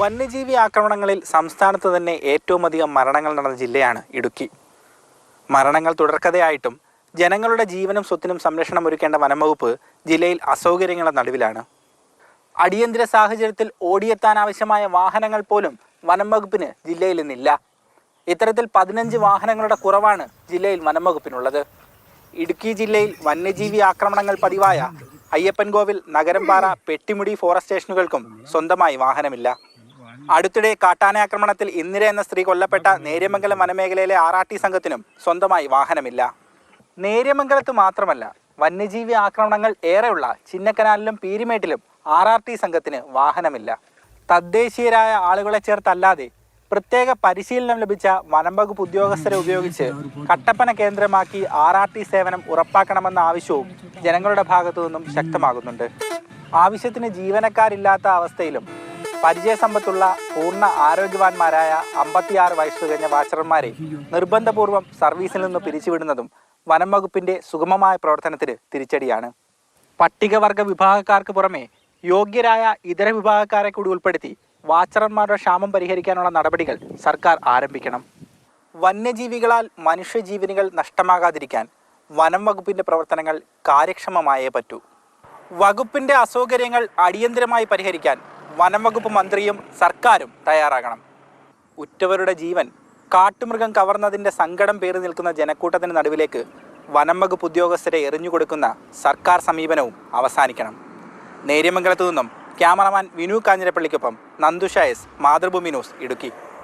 വന്യജീവി ആക്രമണങ്ങളിൽ സംസ്ഥാനത്ത് തന്നെ ഏറ്റവും അധികം മരണങ്ങൾ നടന്ന ജില്ലയാണ് ഇടുക്കി. മരണങ്ങൾ തുടർക്കഥയായിട്ടും ജനങ്ങളുടെ ജീവനും സ്വത്തിനും സംരക്ഷണം ഒരുക്കേണ്ട വനംവകുപ്പ് ജില്ലയിൽ അസൗകര്യങ്ങളുടെ നടുവിലാണ്. അടിയന്തര സാഹചര്യത്തിൽ ഓടിയെത്താൻ ആവശ്യമായ വാഹനങ്ങൾ പോലും വനംവകുപ്പിന് ജില്ലയിൽ ഇന്നില്ല. ഇത്തരത്തിൽ പതിനഞ്ച് വാഹനങ്ങളുടെ കുറവാണ് ജില്ലയിൽ വനംവകുപ്പിനുള്ളത്. ഇടുക്കി ജില്ലയിൽ വന്യജീവി ആക്രമണങ്ങൾ പതിവായ അയ്യപ്പൻകോവിൽ നഗരംപാറ പെട്ടിമുടി ഫോറസ്റ്റ് സ്റ്റേഷനുകൾക്കും സ്വന്തമായി വാഹനമില്ല. അടുത്തിടെ കാട്ടാന ആക്രമണത്തിൽ ഇന്ദിര എന്ന സ്ത്രീ കൊല്ലപ്പെട്ട നേര്യമംഗലം വനമേഖലയിലെ ആർ ആർ ടി സംഘത്തിനും സ്വന്തമായി വാഹനമില്ല. നേര്യമംഗലത്ത് മാത്രമല്ല വന്യജീവി ആക്രമണങ്ങൾ ഏറെയുള്ള ചിന്നക്കനാലിലും പീരിമേട്ടിലും ആർ ആർ ടി സംഘത്തിന് വാഹനമില്ല. തദ്ദേശീയരായ ആളുകളെ ചേർത്തല്ലാതെ പ്രത്യേക പരിശീലനം ലഭിച്ച വനം വകുപ്പ് ഉദ്യോഗസ്ഥരെ ഉപയോഗിച്ച് കട്ടപ്പന കേന്ദ്രമാക്കി ആർ ആർ ടി സേവനം ഉറപ്പാക്കണമെന്ന ആവശ്യവും ജനങ്ങളുടെ ഭാഗത്തു നിന്നും ശക്തമാകുന്നുണ്ട്. ആവശ്യത്തിന് ജീവനക്കാരില്ലാത്ത അവസ്ഥയിലും പരിചയസമ്പത്തുള്ള പൂർണ ആരോഗ്യവാന്മാരായ അമ്പത്തിയാറ് വയസ്സ് കഴിഞ്ഞ വാച്ചർമാരെ നിർബന്ധപൂർവം സർവീസിൽ നിന്ന് പിരിച്ചുവിടുന്നതും വനം വകുപ്പിന്റെ സുഗമമായ പ്രവർത്തനത്തിന് തിരിച്ചടിയാണ്. പട്ടികവർഗ വിഭാഗക്കാർക്ക് പുറമെ യോഗ്യരായ ഇതര വിഭാഗക്കാരെ കൂടി ഉൾപ്പെടുത്തി വാച്ചർമാരുടെ ക്ഷാമം പരിഹരിക്കാനുള്ള നടപടികൾ സർക്കാർ ആരംഭിക്കണം. വന്യജീവികളാൽ മനുഷ്യജീവനുകൾ നഷ്ടമാകാതിരിക്കാൻ വനം വകുപ്പിന്റെ പ്രവർത്തനങ്ങൾ കാര്യക്ഷമമായേ പറ്റൂ. വകുപ്പിന്റെ അസൗകര്യങ്ങൾ അടിയന്തരമായി പരിഹരിക്കാൻ വനം വകുപ്പ് മന്ത്രിയും സർക്കാരും തയ്യാറാകണം. ഉറ്റവരുടെ ജീവൻ കാട്ടുമൃഗം കവർന്നതിന്റെ സങ്കടം പേറി നിൽക്കുന്ന ജനക്കൂട്ടത്തിന് നടുവിലേക്ക് വനംവകുപ്പ് ഉദ്യോഗസ്ഥരെ എറിഞ്ഞുകൊടുക്കുന്ന സർക്കാർ സമീപനവും അവസാനിക്കണം. നേര്യമംഗലത്തു നിന്നും ക്യാമറമാൻ വിനു കാഞ്ഞിരപ്പള്ളിക്കൊപ്പം നന്ദുഷ മാതൃഭൂമി ന്യൂസ് ഇടുക്കി.